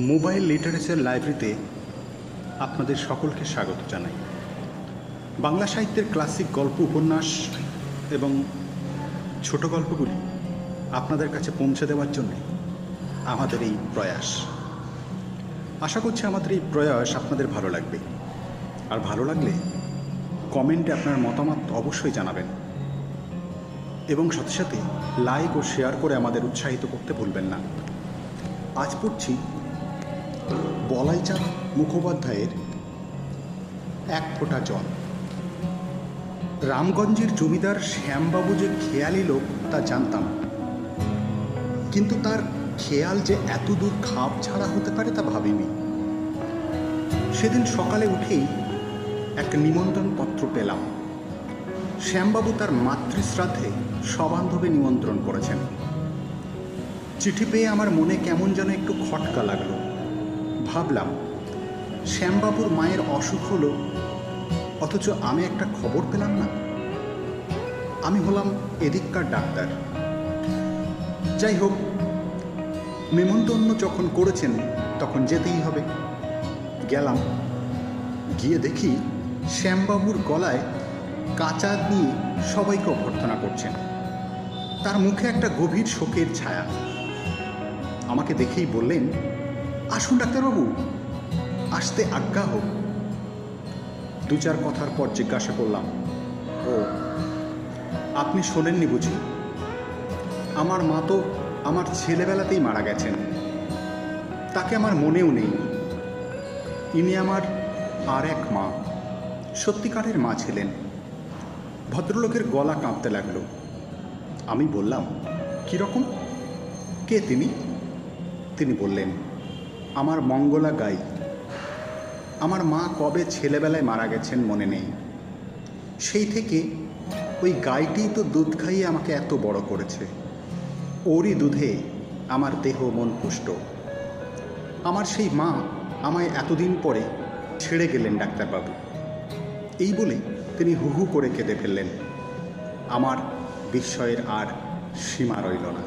Mobile literature লাইব্রেরিতে আপনাদের সকলকে স্বাগত জানাই। বাংলা সাহিত্যের ক্লাসিক গল্প উপন্যাস এবং ছোট গল্পগুলি আপনাদের কাছে পৌঁছে দেওয়ার জন্য আমাদের এই প্রয়াস। আশা করছি আমাদের এই প্রয়াস আপনাদের ভালো লাগবে। আর ভালো লাগলে কমেন্টে আপনার মতামত অবশ্যই জানাবেন। এবং সাথে সাথে লাইক ও শেয়ার করে আমাদের উৎসাহিত করতে ভুলবেন না। আজ পড়ছি বলাইচাঁদ মুখোপাধ্যায়ের এক ফোঁটা জল। রামগঞ্জের জমিদার শ্যামবাবু যে খেয়ালি লোক, তা জানতাম। কিন্তু তার খেয়াল যে এত দূর খাপ ছাড়া হতে পারে তা ভাবিনি। সেদিন সকালে উঠেই একটা নিমন্ত্রণ পত্র পেলাম। শ্যামবাবু তার মাতৃশ্রাদ্ধে সবান্ধবে নিমন্ত্রণ করেছেন। চিঠি পেয়ে আমার মনে কেমন যেন একটু খটকা লাগল। ভাবলাম, শ্যামবাবুর মায়ের অসুখ হলো, অথচ আমি একটা খবর পেলাম না? আমি হলাম এদিককার ডাক্তার। যাই হোক নিমন্ত্রণ যখন করেছেন, তখন যেতেই হবে। গেলাম, গিয়ে দেখি শ্যামবাবুর গলায় কাঁচা দিয়ে সবাইকে অভ্যর্থনা করছেন। তার মুখে একটা গভীর শোকের ছায়া। আমাকে দেখেই বললেন আসুন, ডাক্তারবাবু। আসতে আজ্ঞা হোক। দু চার কথার পর জিজ্ঞাসা করলাম, ও, আপনি শোনেননি বুঝি? আমার মা তো আমার ছেলেবেলাতেই মারা গেছেন। তাকে আমার মনেও নেই। ইনি আমার আর এক মা। সত্যিকারের মা ছিলেন। ভদ্রলোকের গলা কাঁপতে লাগল। আমি বললাম, কীরকম? কে তিনি? তিনি বললেন আমার মঙ্গলা গাই। আমার মা কবে ছেলেবেলায় মারা গেছেন মনে নেই। সেই থেকে ওই গাইটিই তো দুধ খাইয়ে আমাকে এত বড় করেছে। ওরই দুধে আমার দেহ মন পুষ্ট। আমার সেই মা আমায় এতদিন পরে ছেড়ে গেলেন ডাক্তারবাবু। এই বলে তিনি হু হু করে কেঁদে ফেললেন। আমার বিস্ময়ের আর সীমা রইল না।